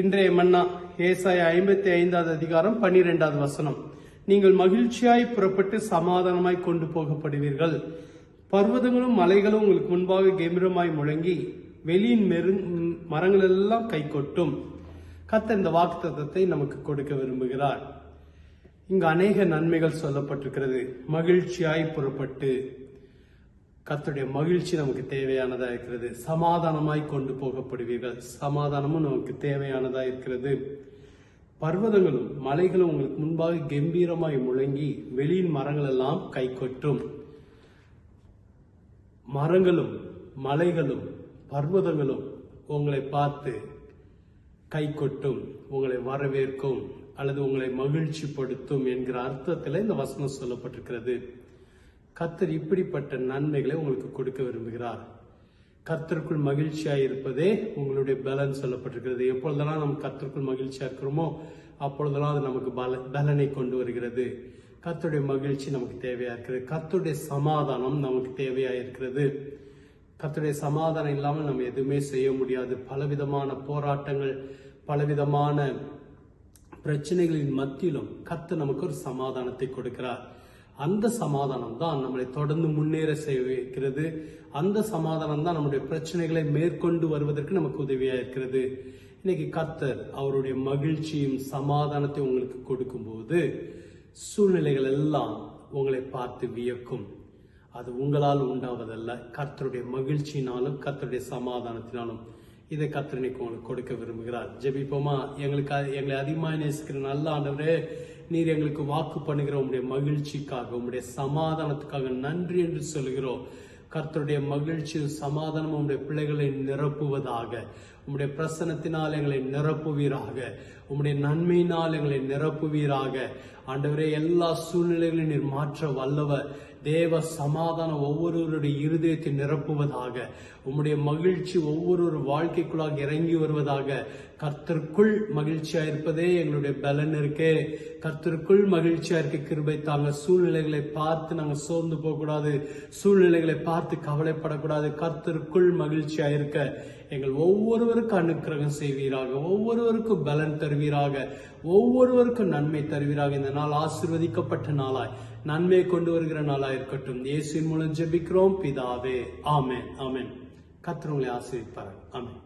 இன்றைய மன்னா ஏசாய ஐம்பத்தி ஐந்தாவது அதிகாரம் பன்னிரெண்டாவது வசனம். நீங்கள் மகிழ்ச்சியாய் புறப்பட்டு சமாதானமாய் கொண்டு போகப்படுவீர்கள். பர்வதங்களும் மலைகளும் உங்களுக்கு முன்பாக கம்பீரமாய் முழங்கி வெளியின் மெரு மரங்கள் எல்லாம் கை கொட்டும் கத்த இந்த வாக்குத்தத்தை நமக்கு கொடுக்க விரும்புகிறார். இங்கு அநேக நன்மைகள் சொல்லப்பட்டிருக்கிறது. மகிழ்ச்சியாய் புறப்பட்டு கத்துடைய மகிழ்ச்சி நமக்கு தேவையானதா இருக்கிறது. சமாதானமாய் கொண்டு போகப்படுவீர்கள். சமாதானமும் நமக்கு தேவையானதா இருக்கிறது. பர்வதங்களும் மலைகளும் உங்களுக்கு முன்பாக கம்பீரமாய் முழங்கி வெளியின் மரங்கள் எல்லாம் கை கொட்டும் மரங்களும் மலைகளும் பர்வதங்களும் உங்களை பார்த்து கை கொட்டும் உங்களை வரவேற்கும் அல்லது உங்களை மகிழ்ச்சிப்படுத்தும் என்கிற அர்த்தத்தில் இந்த வசனம் சொல்லப்பட்டிருக்கிறது. கர்த்தர் இப்படிப்பட்ட நன்மைகளை உங்களுக்கு கொடுக்க விரும்புகிறார். கர்த்தருக்குள் மகிழ்ச்சியாக இருப்பதே உங்களுடைய பலன் சொல்லப்பட்டிருக்கிறது. எப்பொழுதெல்லாம் நம்ம கர்த்தருக்குள் மகிழ்ச்சியாக இருக்கிறோமோ அப்பொழுதெல்லாம் அது நமக்கு பல பலனை கொண்டு வருகிறது. கர்த்தருடைய மகிழ்ச்சி நமக்கு தேவையாக இருக்கிறது. கர்த்தருடைய சமாதானம் நமக்கு தேவையாக இருக்கிறது. கர்த்தருடைய சமாதானம் இல்லாமல் நம்ம எதுவுமே செய்ய முடியாது. பலவிதமான போராட்டங்கள் பலவிதமான பிரச்சனைகளின் மத்தியிலும் கர்த்தர் நமக்கு ஒரு சமாதானத்தை கொடுக்கிறார். அந்த சமாதானம் தான் நம்மளை தொடர்ந்து முன்னேற செய்ய வைக்கிறது அந்த சமாதானம் தான் நம்முடைய பிரச்சனைகளை மேற்கொண்டு வருவதற்கு நமக்கு உதவியா இருக்கிறது. இன்னைக்கு கர்த்தர் அவருடைய மகிழ்ச்சியும் சமாதானத்தையும் உங்களுக்கு கொடுக்கும்போது சூழ்நிலைகள் எல்லாம் உங்களை பார்த்து வியக்கும். அது உங்களால் உண்டாவதல்ல. கர்த்தருடைய மகிழ்ச்சியினாலும் கர்த்தருடைய சமாதானத்தினாலும் இதை கத்திரனைக்கு இன்னைக்கு உங்களுக்கு கொடுக்க விரும்புகிறார். ஜெபிப்போமா? எங்களுக்கு எங்களை அதிகமாக நேசிக்கிற நல்ல ஆண்டவரே நீர் எங்களுக்கு வாக்கு பண்ணுகிற உங்களுடைய மகிழ்ச்சிக்காக உங்களுடைய சமாதானத்துக்காக நன்றி என்று சொல்கிறோம் கர்த்தருடைய மகிழ்ச்சியும் சமாதானமும் உங்களுடைய பிள்ளைகளை நிரப்புவதாக. உம்முடைய பிரசனத்தினால் எங்களை நிரப்புவீராக. உம்முடைய நன்மையினால் எங்களை நிரப்புவீராக. ஆண்டவரே எல்லா சூழ்நிலைகளையும் நீர் மாற்ற வல்லவ தேவ சமாதானம் ஒவ்வொருவருடைய இருதயத்தை நிரப்புவதாக. உம்முடைய மகிழ்ச்சி ஒவ்வொரு வாழ்க்கைக்குள்ளாக இறங்கி வருவதாக. கர்த்தருக்குள் மகிழ்ச்சியா இருப்பதே எங்களுடைய பலன் இருக்கே. கர்த்தருக்குள் மகிழ்ச்சியா இருக்க கிருபை தாங்க. சூழ்நிலைகளை பார்த்து நாங்கள் சோர்ந்து போகக்கூடாது. சூழ்நிலைகளை பார்த்து கவலைப்படக்கூடாது. கர்த்தருக்குள் மகிழ்ச்சியா இருக்க. எங்கள் ஒவ்வொருவருக்கும் அனுக்கிரகம் செய்வீராக ஒவ்வொருவருக்கும் பலன் தருவீராக ஒவ்வொருவருக்கும் நன்மை தருவீராக. இந்த நாள் ஆசிர்வதிக்கப்பட்ட நாளாய் நன்மை கொண்டு வருகிற நாளாக இருக்கட்டும். இயேசுவின் மூலம் ஜெபிக்கிறோம். பிதாவே ஆமேன் ஆமேன். கத்திரவங்களை ஆசிரிப்பார் ஆமேன்.